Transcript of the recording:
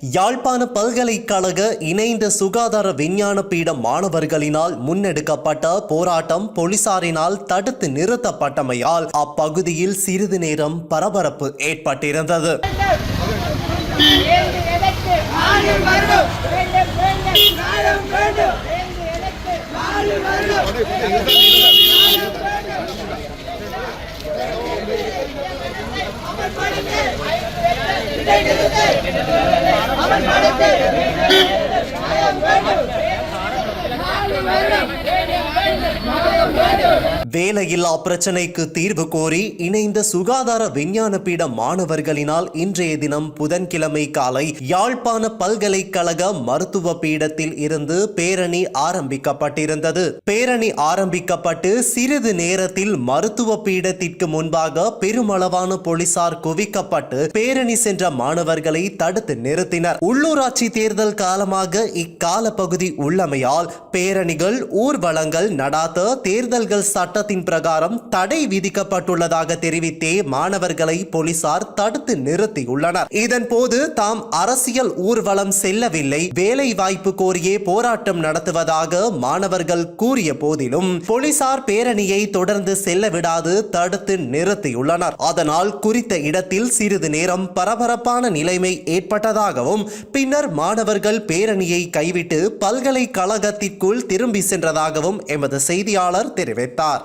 யாழ்ப்பாண பல்கலைக்கழக இணைந்த சுகாதார விஞ்ஞான பீட மாணவர்களினால் முன்னெடுக்கப்பட்ட போராட்டம் போலீசாரினால் தடுத்து நிறுத்தப்பட்டமையால் அப்பகுதியில் சிறிது நேரம் பரபரப்பு ஏற்பட்டிருந்தது. வேண்டும் எதற்கு வேலையில்லா பிரச்சினைக்கு தீர்வு கோரி இணைந்த சுகாதார விஞ்ஞான பீட மாணவர்களினால் இன்றைய தினம் புதன்கிழமை காலை யாழ்ப்பாண பல்கலைக்கழக மருத்துவ பீடத்தில் இருந்து பேரணி ஆரம்பிக்கப்பட்டிருந்தது. பேரணி ஆரம்பிக்கப்பட்டு சிறிது நேரத்தில் மருத்துவ பீடத்திற்கு முன்பாக பெருமளவான போலீசார் குவிக்கப்பட்டு பேரணி சென்ற மாணவர்களை தடுத்து நிறுத்தினர். உள்ளூராட்சி தேர்தல் காலமாக இக்கால பகுதி உள்ளமையால் பேரணிகள் ஊர்வலங்கள் நடாத்த தேர்தல்கள் சட்ட சட்டத்தின் பிரகாரம் தடை விதிக்கப்பட்டுள்ளதாக தெரிவித்தே மாணவர்களை போலீசார் தடுத்து நிறுத்தியுள்ளனர். இதன் போது தாம் அரசியல் ஊர்வலம் செல்லவில்லை. வேலை வாய்ப்பு கோரியே போராட்டம் நடத்துவதாக மாணவர்கள் கூறிய போதிலும் போலீசார் பேரணியை தொடர்ந்து செல்ல விடாது தடுத்து நிறுத்தியுள்ளனர். அதனால் குறித்த இடத்தில் சிறிது நேரம் பரபரப்பான நிலைமை ஏற்பட்டதாகவும் பின்னர் மாணவர்கள் பேரணியை கைவிட்டு பல்கலைக்கழகத்திற்குள் திரும்பி சென்றதாகவும் எமது செய்தியாளர் தெரிவித்தார்.